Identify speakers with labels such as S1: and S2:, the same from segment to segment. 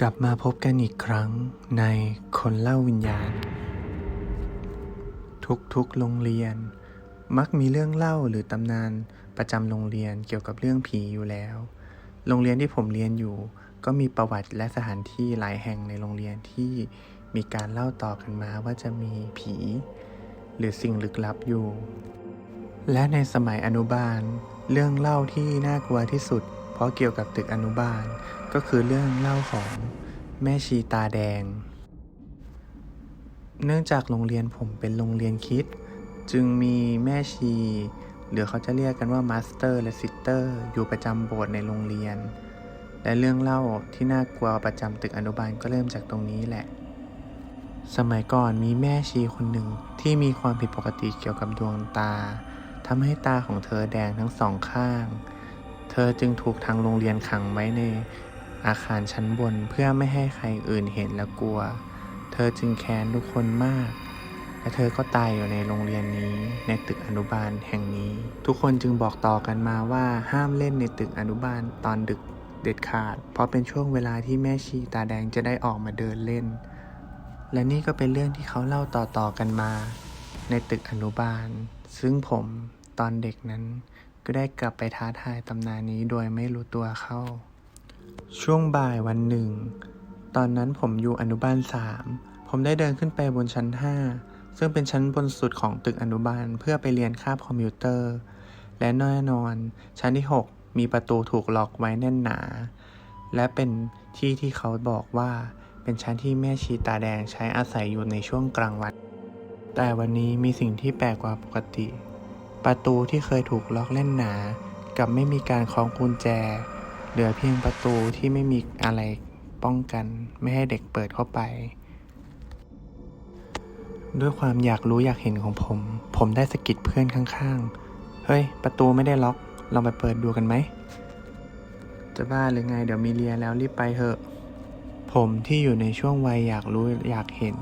S1: กลับมาพบกันอีกครั้งในคนเล่าวิญญาณ ทุกๆโรงเรียน มักมีเรื่องเล่าหรือตำนานประจำโรงเรียนเกี่ยวกับเรื่องผีอยู่แล้ว โรงเรียนที่ผมเรียนอยู่ ก็มีประวัติและสถานที่หลายแห่งในโรงเรียนที่มีการเล่าต่อกันมาว่าจะมีผี หรือสิ่งลึกลับอยู่ และในสมัยอนุบาล เรื่องเล่าที่น่ากลัวที่สุด เพราะเกี่ยวกับตึกอนุบาล ก็คือเรื่องเล่าของแม่ชีตาแดง เนื่องจากโรงเรียนผมเป็นโรงเรียนคิด จึงมีแม่ชี หรือเขาจะเรียกกันว่ามาสเตอร์และซิสเตอร์อยู่ประจำโบสถ์ในโรงเรียน และเรื่องเล่าที่น่ากลัวประจำตึกอนุบาลก็เริ่มจากตรงนี้แหละ สมัยก่อนมีแม่ชีคนหนึ่งที่มีความผิดปกติเกี่ยวกับดวงตาทำให้ตาของเธอแดงทั้งสองข้าง อจึงถูกทางโรงเรียนขังไว้ในอาคารชั้นบนเพื่อไม่ให้ใครอื่นเห็นและกลัว เธอจึงแค้นทุกคนมาก และเธอก็ตายอยู่ในโรงเรียนนี้ ในตึกอนุบาลแห่งนี้ ทุกคนจึงบอกต่อกันมาว่าห้ามเล่นในตึกอนุบาลตอนดึกเด็ดขาด เพราะเป็นช่วงเวลาที่แม่ชีตาแดงจะได้ออกมาเดินเล่น และนี่ก็เป็นเรื่องที่เขาเล่าต่อๆกันมา ในตึกอนุบาล ซึ่งผมตอนเด็กนั้น ก็ได้กลับไปท้าทายตำนานนี้โดยไม่รู้ตัวเข้า ช่วงบ่ายวันหนึ่ง ตอนนั้นผมอยู่อนุบาลสามผมได้เดินขึ้นไปบนชั้นห้าซึ่งเป็นชั้นบนสุดของตึกอนุบาลเพื่อไปเรียนคาบคอมพิวเตอร์ และแน่นอน ชั้นที่ 6 มีประตูถูกล็อกไว้แน่นหนา และเป็นที่ที่เขาบอกว่าเป็นชั้นที่แม่ชีตาแดงใช้อาศัยอยู่ในช่วงกลางวัน แต่วันนี้มีสิ่งที่แปลกกว่าปกติ ประตูที่เคยถูกล็อกแน่นหนากับไม่มีการคล้องกุญแจ เหลือเพียงประตูที่ไม่มีอะไรป้องกัน ไม่ให้เด็กเปิดเข้าไป ด้วยความอยากรู้อยากเห็นของผม ผมได้สะกิดเพื่อนข้างๆ เฮ้ย ประตูไม่ได้ล็อกลองไปเปิดดูกันไหม จะบ้าหรือไงเดี๋ยวมีเรียแล้วรีบไปเถอะ ผมที่อยู่ในช่วงวัยอยากรู้อยากเห็น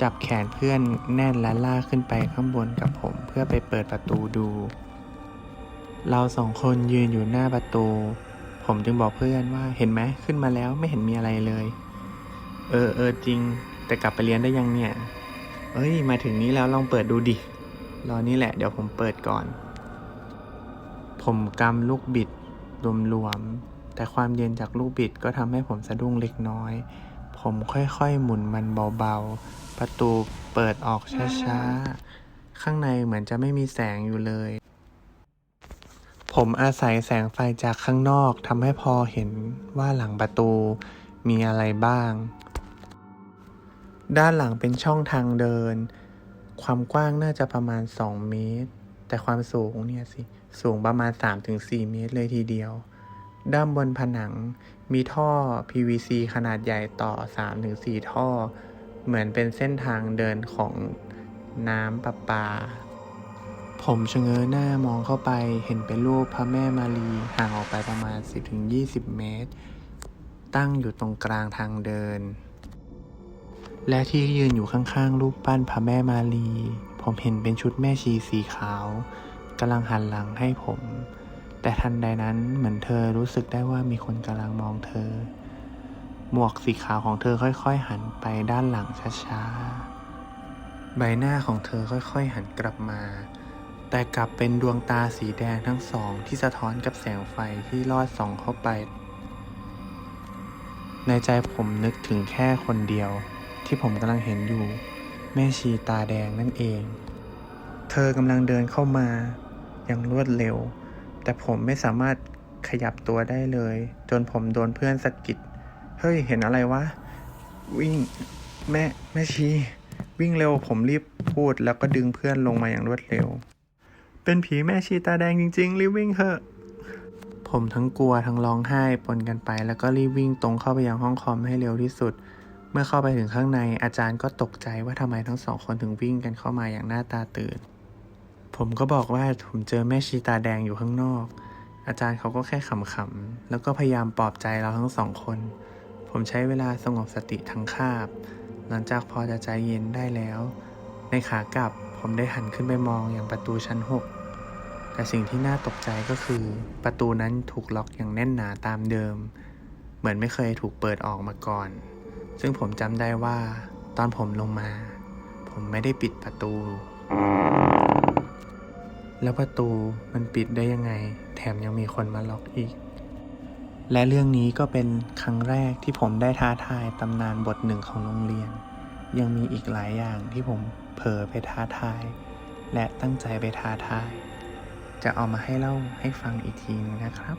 S1: จับแขนเพื่อนแน่นและลากขึ้นไปข้างบนกับผมเพื่อไปเปิดประตูดู เราสองคนยืนอยู่หน้าประตู ผมจึงบอกเพื่อนว่าเห็นไหมขึ้นมาแล้วไม่เห็นมีอะไรเลย เออเออจริง แต่กลับไปเรียนได้ยังเนี่ย เอ้ย มาถึงนี้แล้วลองเปิดดูดิ รอนี่แหละเดี๋ยวผมเปิดก่อน ผมกำลูกบิดรวมๆแต่ความเย็นจากลูกบิดก็ทำให้ผมสะดุ้งเล็กน้อย ผมค่อยๆ หมุนมันเบาๆ ประตูเปิดออกช้าๆ ข้างในเหมือนจะไม่มีแสงอยู่เลย ผมอาศัยแสงไฟจากข้างนอกทำให้พอเห็นว่าหลังประตูมีอะไรบ้าง ด้านหลังเป็นช่องทางเดิน ความกว้างน่าจะประมาณ 2 เมตร แต่ความสูงเนี่ยสิ สูงประมาณ 3-4 เมตรเลยทีเดียว ด้านบนผนัง มีท่อ PVC ขนาดใหญ่ต่อ 3-4 ท่อ เหมือนเป็นเส้นทางเดินของน้ำประปา ผมชะเง้อหน้ามองเข้าไปเห็นเป็นรูปพระแม่มารีห่างออกไปประมาณ 10-20 เมตร ตั้งอยู่ตรงกลางทางเดิน และที่ยืนอยู่ข้างๆ รูปปั้นพระแม่มารี ผมเห็นเป็นชุดแม่ชีสีขาวกำลังหันหลังให้ผม แต่ทันใดนั้นเหมือนเธอรู้สึกได้ว่ามีคนกำลังมองเธอ หมวกสีขาวของเธอค่อยๆ หันไปด้านหลังช้าๆ ใบหน้าของเธอค่อยๆ หันกลับมา แต่กลับเป็นดวงตาสีแดงทั้งสองที่สะท้อนกับแสงไฟที่ลอดส่องเข้าไป ในใจผมนึกถึงแค่คนเดียว ที่ผมกำลังเห็นอยู่ แม่ชีตาแดงนั่นเอง เธอกำลังเดินเข้ามาอย่างรวดเร็ว แต่ผมไม่สามารถขยับตัวได้เลย จนผมโดนเพื่อนสะกิด เฮ้ย เห็นอะไรวะ วิ่ง แม่ แม่ชี วิ่งเร็วผมรีบพูดแล้วก็ดึงเพื่อนลงมาอย่างรวดเร็ว เป็นผีแม่ชีตาแดงจริง ๆ รีบวิ่งเถอะ ผมทั้งกลัวทั้งร้องไห้ปนกันไป แล้วก็รีบวิ่งตรงเข้าไปยังห้องคอมให้เร็วที่สุด เมื่อเข้าไปถึงข้างในอาจารย์ก็ตกใจว่าทำไมทั้งสองคนถึงวิ่งกันเข้ามาอย่างหน้าตาตื่น ผมก็บอกว่าผมเจอแม่ชีตาแดงอยู่ข้างนอก อาจารย์เขาก็แค่ขำๆ แล้วก็พยายามปลอบใจเราทั้งสองคน ผมใช้เวลาสงบสติทั้งคาบ หลังจากพอจะใจเย็นได้แล้ว ในขากลับผมได้หันขึ้นไปมองอย่างประตูชั้นหกแต่สิ่งที่น่าตกใจก็คือ ประตูนั้นถูกล็อกอย่างแน่นหนาตามเดิม เหมือนไม่เคยถูกเปิดออกมาก่อน ซึ่งผมจำได้ว่า ตอนผมลงมา ผมไม่ได้ปิดประตู แล้วประตูมันปิดได้ยังไง แถมยังมีคนมาล็อกอีก และเรื่องนี้ก็เป็นครั้งแรกที่ผมได้ท้าทายตำนานบทหนึ่งของโรงเรียน ยังมีอีกหลายอย่างที่ผมเผลอไปท้าทาย และตั้งใจไปท้าทาย จะเอามาให้เล่าให้ฟังอีกทีนึงนะครับ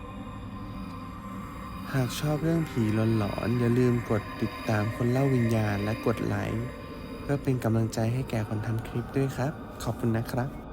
S2: หากชอบเรื่องผีหลอนๆอย่าลืมกดติดตามคนเล่าวิญญาณและกดไลค์เพื่อเป็นกำลังใจให้แก่คนทำคลิปด้วยครับ ขอบคุณนะครับ